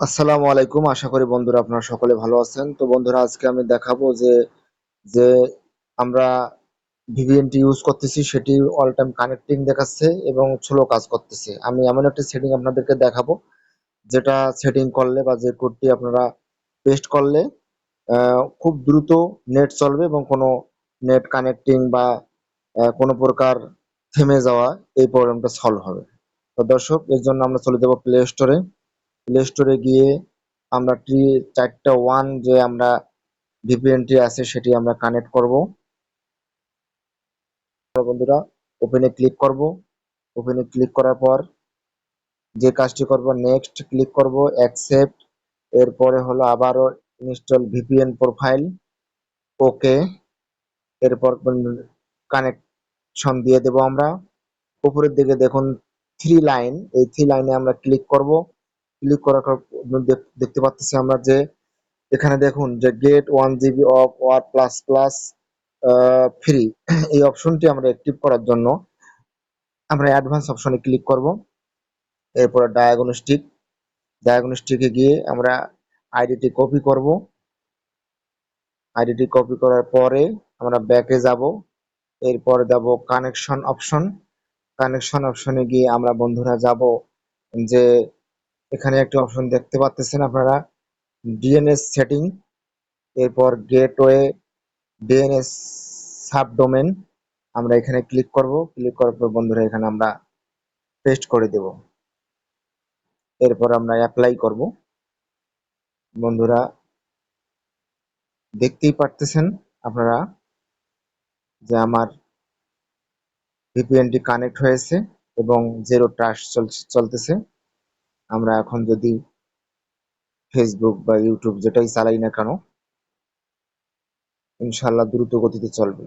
আসসালামু আলাইকুম। আশা করি বন্ধুরা আপনারা সকলে ভালো আছেন। তো বন্ধুরা, আজকে আমি দেখাবো যে যে আমরা ভিভিএনটি ইউজ করতেছি, সেটি অল টাইম কানেক্টিং দেখাচ্ছে এবং স্লো কাজ করতেছে। আমি এমন একটা সেটিং আপনাদেরকে দেখাবো, যেটা সেটিং করলে বা যে কোডটি আপনারা পেস্ট করলে খুব দ্রুত নেট চলবে এবং কোনো নেট কানেক্টিং বা কোনো প্রকার থেমে যাওয়া এই প্রবলেমটা সলভ হবে। তো দর্শক, এর জন্য আমরা চলে যাব প্লে স্টোরে প্লে স্টোরে গিয়ে আমরা টি চারটা ওয়ান যে আমরা ভিপিএনটি আছে সেটি আমরা কানেক্ট করব। বন্ধুরা ওপেনে ক্লিক করব। ওপেনে ক্লিক করার পর যে কাজটি করব নেক্সট ক্লিক করব অ্যাকসেপ্ট এরপরে হলো আবারও ইনস্টল ভিপিএন প্রোফাইল ওকে এরপর কানেকশন দিয়ে দেব আমরা। উপরের দিকে দেখুন থ্রি লাইন এই থ্রি লাইনে আমরা ক্লিক করব। ক্লিক করার দেখতে পাচ্ছি আমরা যে এখানে দেখুন যে get one GB of war plus plus free এই অপশনটি আমরা অ্যাক্টিভ করার জন্য আমরা অ্যাডভান্স অপশনে ক্লিক করব। এরপর ডায়াগনস্টিক ডায়াগনস্টিকে গিয়ে আমরা আইডিটি কপি করব। আইডিটি কপি করার পরে আমরা ব্যাকে যাব। এরপর যাব কানেকশন অপশন কানেকশন অপশনে গিয়ে আমরা বন্ধুরা যাব যে এখানে একটি অপশন দেখতে পাচ্ছেন আপনারা। ডিএনএস সেটিং, এরপর গেটওয়ে, ডিএনএস সাবডোমেন, আমরা এখানে ক্লিক করব। ক্লিক করার পর বন্ধুরা, এখানে আমরা পেস্ট করে দেব। এরপর আমরা অ্যাপ্লাই করব। বন্ধুরা, দেখতেই পারতেছেন আপনারা যে আমার ভিপিএনটি কানেক্ট হয়েছে এবং জিরো ট্রাস্ট চলতেছে। আমরা এখন যদি ফেসবুক বা ইউটিউব যেটাই চালাই না কেন ইনশাল্লাহ দ্রুত গতিতে চলবে।